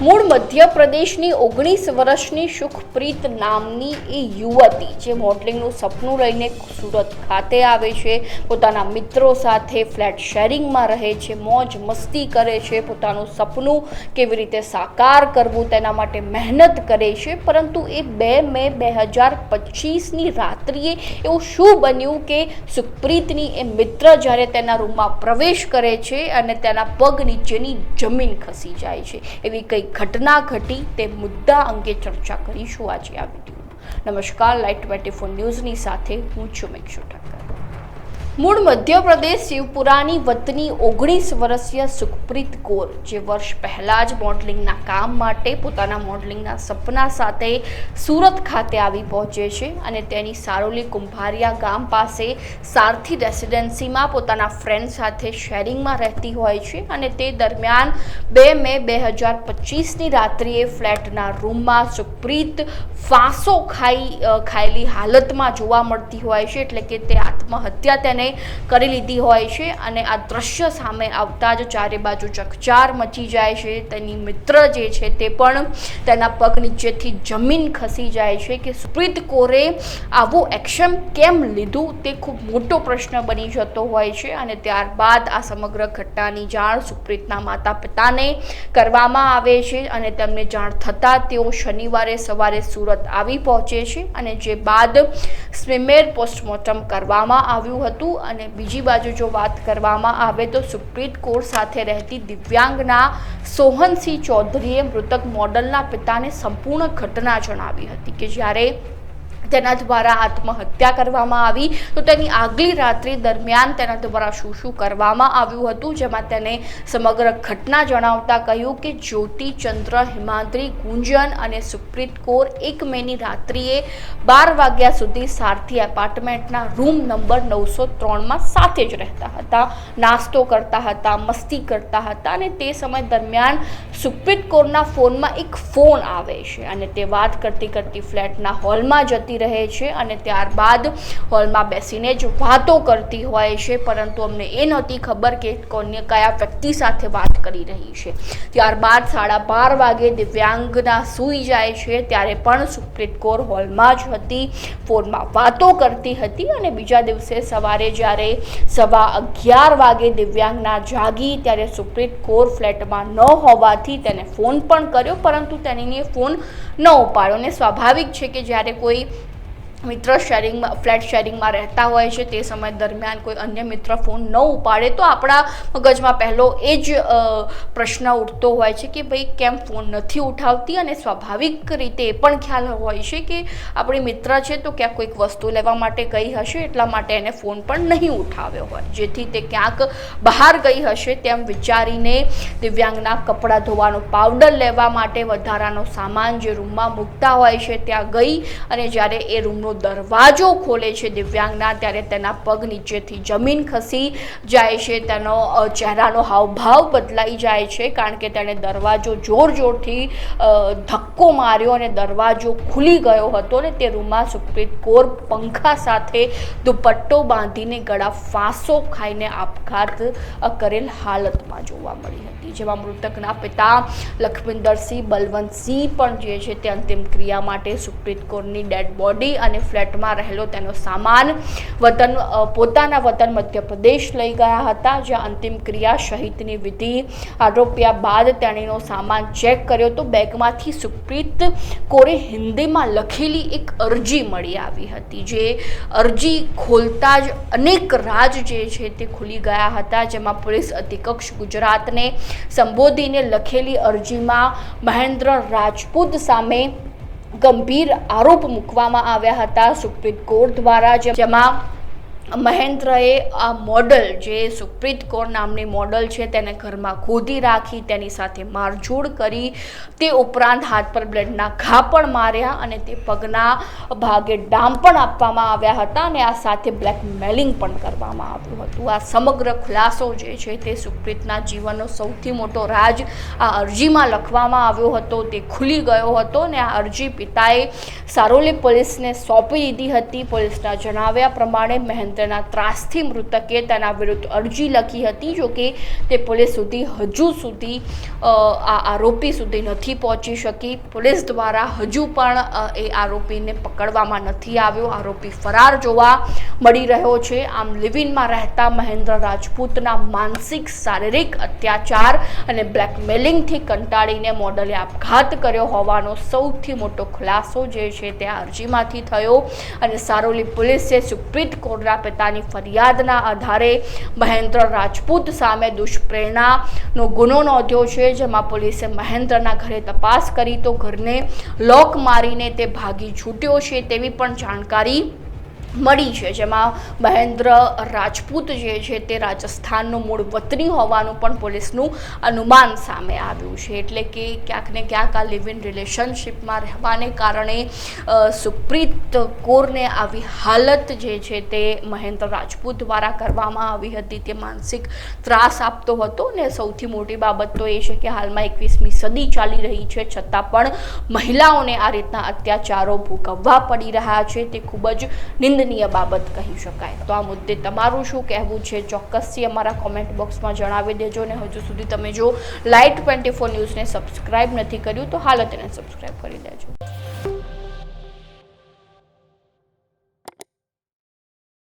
મૂળ મધ્યપ્રદેશની ઓગણીસ વર્ષની સુખપ્રીત નામની એ યુવતી, જે મોડલિંગનું સપનું લઈને સુરત ખાતે આવે છે, પોતાના મિત્રો સાથે ફ્લેટ શેરિંગમાં રહે છે, મોજ મસ્તી કરે છે, પોતાનું સપનું કેવી રીતે સાકાર કરવું તેના માટે મહેનત કરે છે, પરંતુ એ બે મે બે હજાર પચીસની રાત્રિએ એવું શું બન્યું કે સુખપ્રીતની એ મિત્ર જ્યારે તેના રૂમમાં પ્રવેશ કરે છે અને તેના પગ નીચેની જમીન ખસી જાય છે, એવી કઈ ઘટના ઘટી તે મુદ્દા અંગે ચર્ચા કરીશું આજે આ વીડિયો નમસ્કાર લાઈટ ટ્વેન્ટી ફોર ન્યૂઝની સાથે હું છું મેક્ષુ ઠક્કર મૂળ મધ્યપ્રદેશ શિવપુરાની વતની ઓગણીસ વર્ષીય સુખપ્રીત કૌર, જે વર્ષ પહેલાં જ મોડલિંગના કામ માટે પોતાના મોડલિંગના સપના સાથે સુરત ખાતે આવી પહોંચે છે અને તેની સારોલી કુંભારિયા ગામ પાસે સારથી રેસિડેન્સીમાં પોતાના ફ્રેન્ડ સાથે શેરિંગમાં રહેતી હોય છે અને તે દરમિયાન બે મે બે હજાર પચીસની રાત્રિએ ફ્લેટના રૂમમાં સુખપ્રીત ફાંસો ખાઈ ખાયેલી હાલતમાં જોવા મળતી હોય છે એટલે કે તે આત્મહત્યા તેને કરી લીધી હોય છે અને આ દ્રશ્ય સામે આવતા જ ચારે બાજુ ચકચાર મચી જાય છે. તેની મિત્ર જે છે તે પણ તેના પગ નીચેથી જમીન ખસી જાય છે કે સુપ્રીત કોરે આવું એક્શન કેમ લીધું તે ખૂબ મોટો પ્રશ્ન બની જતો હોય છે અને ત્યારબાદ આ સમગ્ર ઘટનાની જાણ સુપ્રીતના માતા પિતાને કરવામાં આવે છે અને તેમને જાણ થતાં તેઓ શનિવારે સવારે સુરત આવી પહોંચે છે અને જે બાદ સ્વિમેર પોસ્ટમોર્ટમ કરવામાં આવ્યું હતું અને બીજી બાજુ જો વાત કરવામાં આવે તો સુપ્રીત કોર સાથે રહેતી દિવ્યાંગના સોહનસિંહ ચૌધરીએ મૃતક મોડલના પિતાને સંપૂર્ણ ઘટના જણાવી હતી કે જ્યારે તેના દ્વારા આત્મહત્યા કરવામાં આવી. તો તેની આગલી રાત્રિ દરમિયાન તેના દ્વારા શું શું કરવામાં આવ્યું હતું, જેમાં તેને સમગ્ર ઘટના જણાવતા કહ્યું કે જ્યોતિ ચંદ્ર હિમાંદ્રી, ગુંજન અને સુપ્રીત કૌર એક મેની રાત્રિએ બાર વાગ્યા સુધી સારથી એપાર્ટમેન્ટના રૂમ નંબર નવસો ત્રણમાં સાથે જ રહેતા હતા. નાસ્તો કરતા હતા, મસ્તી કરતા હતા અને તે સમય દરમિયાન સુપ્રીત કૌરના ફોનમાં એક ફોન આવે છે અને તે વાત કરતી કરતી ફ્લેટના હોલમાં જતી રહે છે અને ત્યારબાદ હોલમાં બેસીને જ વાતો કરતી હોય છે, પરંતુ અમને એ નહોતી ખબર કે કોને કયા વ્યક્તિ સાથે વાત કરી રહી છે. ત્યારબાદ સાડા બાર વાગે દિવ્યાંગના સૂઈ જાય છે, ત્યારે પણ સુપ્રીત કૌર હોલમાં જ હતી, ફોનમાં વાતો કરતી હતી અને બીજા દિવસે સવારે જ્યારે સવા અગિયાર વાગે દિવ્યાંગના જાગી, ત્યારે સુપ્રીત કૌર ફ્લેટમાં ન હોવાથી તેને ફોન પણ કર્યો, પરંતુ તેની ફોન ન ઉપાડ્યો. અને સ્વાભાવિક છે કે જ્યારે કોઈ મિત્ર શેરિંગમાં ફ્લેટ શેરિંગમાં રહેતા હોય છે તે સમય દરમિયાન કોઈ અન્ય મિત્ર ફોન ન ઉપાડે તો આપણા મગજમાં પહેલો એ જ પ્રશ્ન ઉઠતો હોય છે કે ભાઈ, કેમ ફોન નથી ઉઠાવતી? અને સ્વાભાવિક રીતે એ પણ ખ્યાલ હોય છે કે આપણી મિત્ર છે તો ક્યાંક કોઈક વસ્તુ લેવા માટે ગઈ હશે, એટલા માટે એને ફોન પણ નહીં ઉઠાવ્યો હોય. જેથી તે ક્યાંક બહાર ગઈ હશે તેમ વિચારીને દિવ્યાંગના કપડાં ધોવાનો પાવડર લેવા માટે વધારાનો સામાન જે રૂમમાં મૂકતા હોય છે, ત્યાં ગઈ અને જ્યારે એ રૂમનો દરવાજો ખોલે છે દિવ્યાંગના, ત્યારે તેના પગ નીચેથી જમીન ખસી જાય છે. તેનો ચહેરાનો હાવભાવ બદલાઈ જાય છે, કારણ કે તેણે દરવાજો જોર જોરથી ધક્કો માર્યો અને દરવાજો ખુલી ગયો હતો અને તે રૂમમાં સુપ્રીત કોર પંખા સાથે દુપટ્ટો બાંધીને ગળા ફાંસો ખાઈને આપઘાત કરેલ હાલતમાં જોવા મળી હતી. જેમાં મૃતકના પિતા લખવિંદરસિંહ બલવંતસિંહ પણ જે છે તે અંતિમ ક્રિયા માટે સુપ્રીત કોરની ડેડ બોડી અને ફ્લેટમાં રહેલો તેનો સામાન વતન પોતાના વતન મધ્યપ્રદેશ લઈ ગયા હતા, જ્યાં અંતિમ ક્રિયા સહિતની વિધિ આરોપ્યા બાદ તેણીનો સામાન ચેક કર્યો તો બેગમાંથી સુપ્રીત કોરે હિન્દીમાં લખેલી એક અરજી મળી આવી હતી, જે અરજી ખોલતા જ અનેક રાજ જે છે તે ખુલી ગયા હતા, જેમાં પોલીસ અધિકક્ષ ગુજરાતને સંબોધીને લખેલી અરજીમાં મહેન્દ્ર રાજપૂત સામે ગંભીર આરોપ મૂકવામાં આવ્યા હતા. સુપ્રીમ કોર્ટ દ્વારા જેમાં મહેન્દ્રએ આ મોડલ જે સુપ્રીત કૌર નામની મોડલ છે તેને ઘરમાં ખોદી રાખી, તેની સાથે મારઝૂડ કરી, તે ઉપરાંત હાથ પર બ્લેડના ઘા પણ માર્યા અને તે પગના ભાગે ડામ પણ આપવામાં આવ્યા હતા અને આ સાથે બ્લેકમેલિંગ પણ કરવામાં આવ્યું હતું. આ સમગ્ર ખુલાસો જે છે તે સુપ્રીતના જીવનનો સૌથી મોટો રાજ આ અરજીમાં લખવામાં આવ્યો હતો. તે ખુલી ગયો હતો અને આ અરજી પિતાએ સારોલી પોલીસને સોંપી દીધી હતી. પોલીસના જણાવ્યા પ્રમાણે મહેન્દ્ર તેના ત્રાસથી મૃતકે તેના વિરુદ્ધ અરજી લખી હતી, જો કે તે પોલીસ સુધી હજુ સુધી આ આરોપી સુધી નથી પહોંચી શકી. પોલીસ દ્વારા હજુ પણ એ આરોપીને પકડવામાં નથી આવ્યો. આરોપી ફરાર જોવા મળી રહ્યો છે. આમ લિવિનમાં રહેતા મહેન્દ્ર રાજપૂતના માનસિક, શારીરિક અત્યાચાર અને બ્લેકમેલિંગથી કંટાળીને મોડલે આપઘાત કર્યો હોવાનો સૌથી મોટો ખુલાસો જે છે તે અરજીમાંથી થયો. અને સારોલી પોલીસે સુપ્રીત કોરડા પિતાની ફરિયાદના આધારે મહેન્દ્ર રાજપૂત સામે દુષ્પ્રેરણાનો ગુનો નોંધ્યો છે, જેમાં પોલીસે મહેન્દ્રના ઘરે તપાસ કરી તો ઘરને લોક મારીને તે ભાગી છૂટ્યો છે તેવી પણ જાણકારી મળી છે, જેમાં મહેન્દ્ર રાજપૂત જે છે તે રાજસ્થાનનું મૂળ વતની હોવાનું પણ પોલીસનું અનુમાન સામે આવ્યું છે. એટલે કે ક્યાંક ને ક્યાંક આ લિવ ઇન રિલેશનશિપમાં રહેવાને કારણે સુપ્રીત કૌરને આવી હાલત જે છે તે મહેન્દ્ર રાજપૂત દ્વારા કરવામાં આવી હતી. તે માનસિક ત્રાસ આપતો હતો ને સૌથી મોટી બાબત તો એ છે કે હાલમાં એકવીસમી સદી ચાલી રહી છે. છતાં પણ મહિલાઓને આ રીતના અત્યાચારો ભોગવવા પડી રહ્યા છે. તે ખૂબ જ નિંદનીય બાબત કહી શકાય. તો આ મુદ્દે તમારું શું કહેવું છે? ચોક્કસથી અમારા કોમેન્ટ બોક્સમાં જણાવી દેજો ને હજુ સુધી તમે જો લાઇટ ટ્વેન્ટી ફોર ન્યૂઝને સબસ્ક્રાઇબ નથી કર્યું તો હાલ તેને સબસ્ક્રાઇબ કરી દેજો.